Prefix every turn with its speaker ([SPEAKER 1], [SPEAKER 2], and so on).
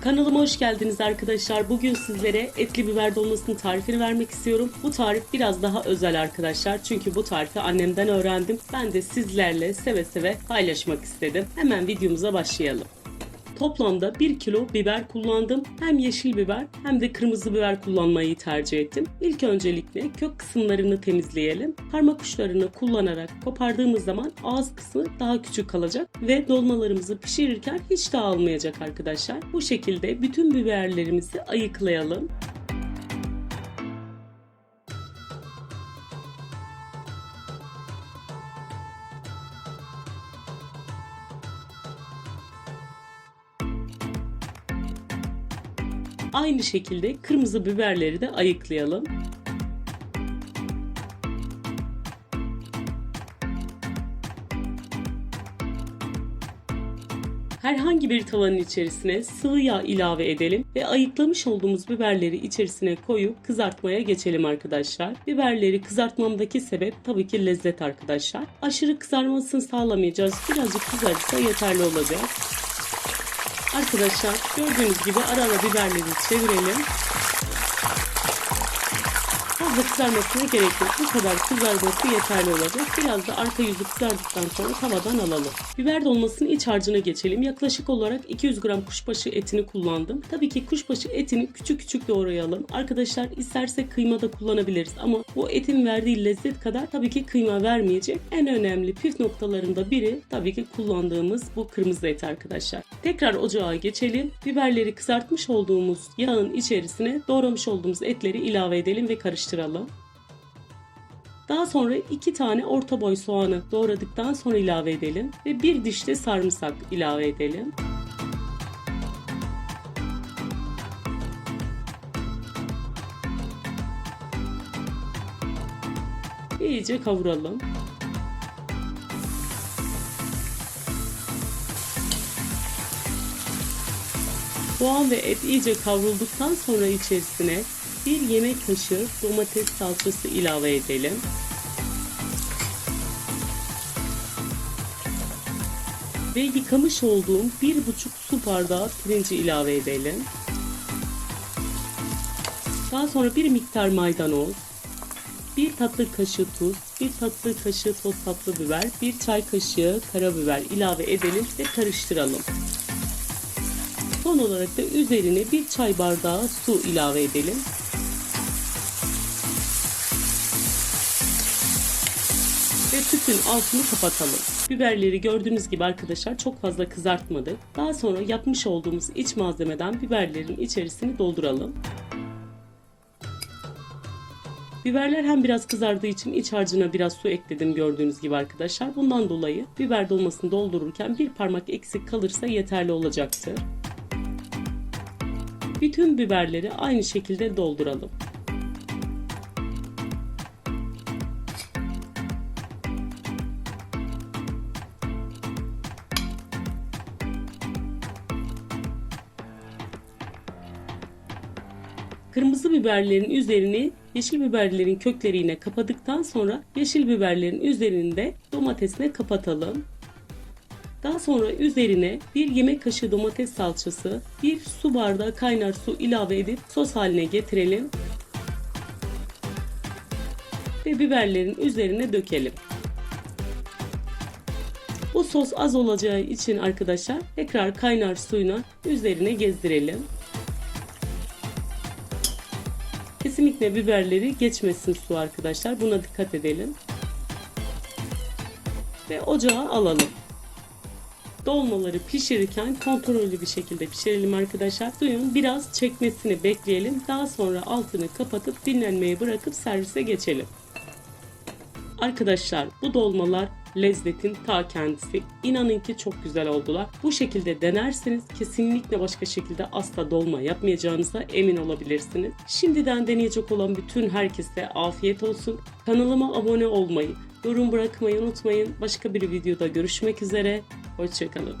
[SPEAKER 1] Kanalıma hoş geldiniz arkadaşlar. Bugün sizlere etli biber dolmasının tarifini vermek istiyorum. Bu tarif biraz daha özel arkadaşlar. Çünkü bu tarifi annemden öğrendim. Ben de sizlerle seve seve paylaşmak istedim. Hemen videomuza başlayalım. Toplamda 1 kilo biber kullandım. Hem yeşil biber hem de kırmızı biber kullanmayı tercih ettim. İlk öncelikle kök kısımlarını temizleyelim. Parmak uçlarını kullanarak kopardığımız zaman ağız kısmı daha küçük kalacak ve dolmalarımızı pişirirken hiç dağılmayacak arkadaşlar. Bu şekilde bütün biberlerimizi ayıklayalım. Aynı şekilde kırmızı biberleri de ayıklayalım. Herhangi bir tavanın içerisine sıvı yağ ilave edelim ve ayıklamış olduğumuz biberleri içerisine koyup kızartmaya geçelim arkadaşlar. Biberleri kızartmamdaki sebep tabii ki lezzet arkadaşlar. Aşırı kızarmasını sağlamayacağız. Birazcık kızarırsa yeterli olacak. Arkadaşlar gördüğünüz gibi ara ara biberleri çevirelim. Fazla kızarmasına gerek yok. Bu kadar kızarması yeterli olacak. Biraz da arka yüzü kızardıktan sonra tavadan alalım. Biber dolmasının iç harcına geçelim. Yaklaşık olarak 200 gram kuşbaşı etini kullandım. Tabii ki kuşbaşı etini küçük küçük doğrayalım. Arkadaşlar isterse kıyma da kullanabiliriz ama bu etin verdiği lezzet kadar tabii ki kıyma vermeyecek. En önemli püf noktalarında biri tabii ki kullandığımız bu kırmızı et arkadaşlar. Tekrar ocağa geçelim. Biberleri kızartmış olduğumuz yağın içerisine doğramış olduğumuz etleri ilave edelim ve karıştıralım. Daha sonra iki tane orta boy soğanı doğradıktan sonra ilave edelim ve bir diş de sarımsak ilave edelim. İyice kavuralım. Soğan ve et iyice kavrulduktan sonra içerisine bir yemek kaşığı domates salçası ilave edelim. Ve yıkamış olduğum bir buçuk su bardağı pirinci ilave edelim. Daha sonra bir miktar maydanoz, bir tatlı kaşığı tuz, bir tatlı kaşığı toz tatlı biber, bir çay kaşığı karabiber ilave edelim ve karıştıralım. Son olarak da üzerine bir çay bardağı su ilave edelim. Ve tüpün altını kapatalım. Biberleri gördüğünüz gibi arkadaşlar çok fazla kızartmadık. Daha sonra yapmış olduğumuz iç malzemeden biberlerin içerisini dolduralım. Biberler hem biraz kızardığı için iç harcına biraz su ekledim gördüğünüz gibi arkadaşlar. Bundan dolayı biber dolmasını doldururken bir parmak eksik kalırsa yeterli olacaktır. Bütün biberleri aynı şekilde dolduralım. Kırmızı biberlerin üzerini yeşil biberlerin kökleriyle kapadıktan sonra yeşil biberlerin üzerinde domatesle kapatalım. Daha sonra üzerine bir yemek kaşığı domates salçası, bir su bardağı kaynar su ilave edip sos haline getirelim. Ve biberlerin üzerine dökelim. Bu sos az olacağı için arkadaşlar tekrar kaynar suyuna üzerine gezdirelim. Kesinlikle biberleri geçmesin su arkadaşlar. Buna dikkat edelim. Ve ocağa alalım. Dolmaları pişirirken kontrollü bir şekilde pişirelim arkadaşlar. Suyun biraz çekmesini bekleyelim. Daha sonra altını kapatıp dinlenmeye bırakıp servise geçelim. Arkadaşlar bu dolmalar lezzetin ta kendisi. İnanın ki çok güzel oldular. Bu şekilde denerseniz kesinlikle başka şekilde asla dolma yapmayacağınıza emin olabilirsiniz. Şimdiden deneyecek olan bütün herkese afiyet olsun. Kanalıma abone olmayı, yorum bırakmayı unutmayın. Başka bir videoda görüşmek üzere. Hoşçakalın.